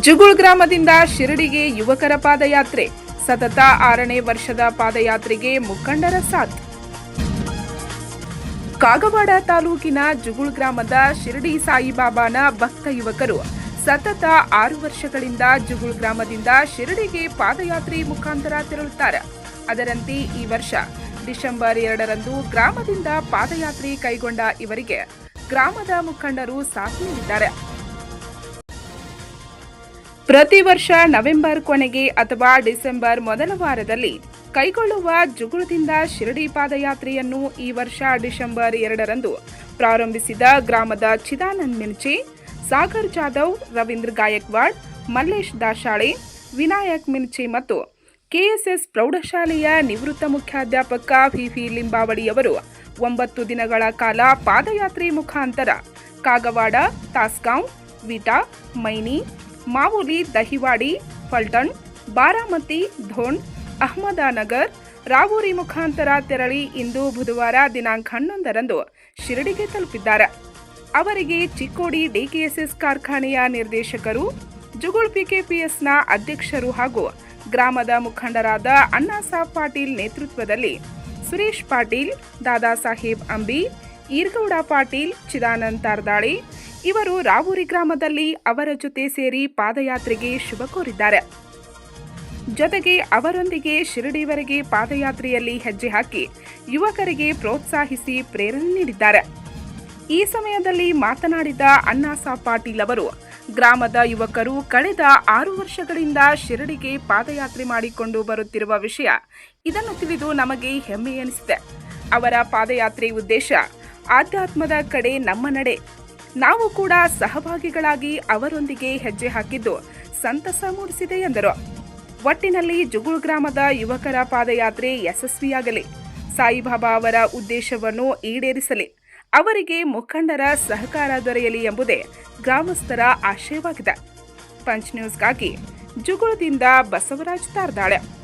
ಜುಗುಳ್ ಗ್ರಾಮದಿಂದ ಶಿರಡಿಗೆ ಯುವಕರ ಪಾದಯಾತ್ರೆ. ಸತತ ಆರನೇ ವರ್ಷದ ಪಾದಯಾತ್ರೆಗೆ ಮುಖಂಡರ ಸಾಥ್. ಕಾಗವಾಡ ತಾಲೂಕಿನ ಜುಗುಳ್ ಗ್ರಾಮದ ಶಿರಡಿ ಸಾಯಿಬಾಬಾನ ಭಕ್ತ ಯುವಕರು ಸತತ ಆರು ವರ್ಷಗಳಿಂದ ಜುಗುಳ್ ಗ್ರಾಮದಿಂದ ಶಿರಡಿಗೆ ಪಾದಯಾತ್ರೆ ಮುಖಾಂತರ ತೆರಳುತ್ತಾರೆ. ಅದರಂತೆ ಈ ವರ್ಷ ಡಿಸೆಂಬರ್ ಎರಡರಂದು ಗ್ರಾಮದಿಂದ ಪಾದಯಾತ್ರೆ ಕೈಗೊಂಡ ಇವರಿಗೆ ಗ್ರಾಮದ ಮುಖಂಡರು ಸಾಥ್ ನೀಡಿದ್ದಾರೆ. ಪ್ರತಿ ವರ್ಷ ನವೆಂಬರ್ ಕೊನೆಗೆ ಅಥವಾ ಡಿಸೆಂಬರ್ ಮೊದಲ ವಾರದಲ್ಲಿ ಕೈಗೊಳ್ಳುವ ಜುಗುಳದಿಂದ ಶಿರಡಿ ಪಾದಯಾತ್ರೆಯನ್ನು ಈ ವರ್ಷ ಡಿಸೆಂಬರ್ ಎರಡರಂದು ಪ್ರಾರಂಭಿಸಿದ ಗ್ರಾಮದ ಚಿದಾನಂದ್ ಮಿನ್ಚಿ ಸಾಗರ್ ಜಾಧವ್, ರವೀಂದ್ರ ಗಾಯಕ್ವಾಡ್, ಮಲ್ಲೇಶ್ ದಾಶಾಳೆ, ವಿನಾಯಕ್ ಮಿನ್ಚಿ ಮತ್ತು ಕೆಎಸ್ಎಸ್ ಪ್ರೌಢಶಾಲೆಯ ನಿವೃತ್ತ ಮುಖ್ಯಾಧ್ಯಾಪಕ ಫಿಫಿ ಲಿಂಬಾವಳಿಯವರು ಒಂಬತ್ತು ದಿನಗಳ ಕಾಲ ಪಾದಯಾತ್ರೆ ಮುಖಾಂತರ ಕಾಗವಾಡ, ತಾಸ್ಗಾಂವ್, ವಿಟಾ, ಮೈನಿ ಮಾವುಲಿ ದಹಿವಾಡಿ ಫಲ್ಟನ್ ಬಾರಾಮತಿ ಧೋಣ್ ಅಹಮದಾನಗರ್, ರಾವೂರಿ ಮುಖಾಂತರ ತೆರಳಿ ಇಂದು ಬುಧವಾರ ದಿನಾಂಕ ಹನ್ನೊಂದರಂದು ಶಿರಡಿಗೆ ತಲುಪಿದ್ದಾರೆ. ಅವರಿಗೆ ಚಿಕ್ಕೋಡಿ ಡಿಕೆಎಸ್ಎಸ್ ಕಾರ್ಖಾನೆಯ ನಿರ್ದೇಶಕರು ಜುಗುಳ್ ಪಿಕೆಪಿಎಸ್ನ ಅಧ್ಯಕ್ಷರು ಹಾಗೂ ಗ್ರಾಮದ ಮುಖಂಡರಾದ ಅಣ್ಣಾಸಾಬ್ ಪಾಟೀಲ್ ನೇತೃತ್ವದಲ್ಲಿ ಸುರೇಶ್ ಪಾಟೀಲ್ ದಾದಾ ಸಾಹೇಬ್ ಅಂಬಿ, ಈರ್ಗೌಡ ಪಾಟೀಲ್, ಚಿದಾನಂದ್ ತಾರ್ದಾಳಿ ಇವರು ರಾವೂರಿ ಗ್ರಾಮದಲ್ಲಿ ಅವರ ಜೊತೆ ಸೇರಿ ಪಾದಯಾತ್ರೆಗೆ ಶುಭ ಕೋರಿದ್ದಾರೆ. ಜೊತೆಗೆ ಅವರೊಂದಿಗೆ ಶಿರಡಿವರೆಗೆ ಪಾದಯಾತ್ರೆಯಲ್ಲಿ ಹೆಜ್ಜೆ ಹಾಕಿ ಯುವಕರಿಗೆ ಪ್ರೋತ್ಸಾಹಿಸಿ ಪ್ರೇರಣೆ ನೀಡಿದ್ದಾರೆ. ಈ ಸಮಯದಲ್ಲಿ ಮಾತನಾಡಿದ ಅಣ್ಣಾಸಾ ಪಾಟೀಲ್ ಅವರು, ಗ್ರಾಮದ ಯುವಕರು ಕಳೆದ ಆರು ವರ್ಷಗಳಿಂದ ಶಿರಡಿಗೆ ಪಾದಯಾತ್ರೆ ಮಾಡಿಕೊಂಡು ಬರುತ್ತಿರುವ ವಿಷಯ ಇದನ್ನು ತಿಳಿದು ನಮಗೆ ಹೆಮ್ಮೆ ಎನಿಸಿದೆ. ಅವರ ಪಾದಯಾತ್ರೆ ಉದ್ದೇಶ, ಆಧ್ಯಾತ್ಮದ ಕಡೆ ನಮ್ಮ ನಡೆ ನಾವು ಕೂಡ ಸಹಭಾಗಿಗಳಾಗಿ ಅವರೊಂದಿಗೆ ಹೆಜ್ಜೆ ಹಾಕಿದ್ದು ಸಂತಸ ಮೂಡಿಸಿದೆ ಎಂದರು. ಒಟ್ಟಿನಲ್ಲಿ ಜುಗುಳ್ ಗ್ರಾಮದ ಯುವಕರ ಪಾದಯಾತ್ರೆ ಯಶಸ್ವಿಯಾಗಲಿ. ಸಾಯಿಬಾಬಾ ಅವರ ಉದ್ದೇಶವನ್ನು ಈಡೇರಿಸಲಿ. ಅವರಿಗೆ ಮುಖಂಡರ ಸಹಕಾರ ದೊರೆಯಲಿ ಎಂಬುದೇ ಗ್ರಾಮಸ್ಥರ ಆಶಯವಾಗಿದೆ. ಪಂಚ್ ನ್ಯೂಸ್ಗಾಗಿ ಜುಗುಳದಿಂದ ಬಸವರಾಜ್ ತಾರ್ದಾಳೆ.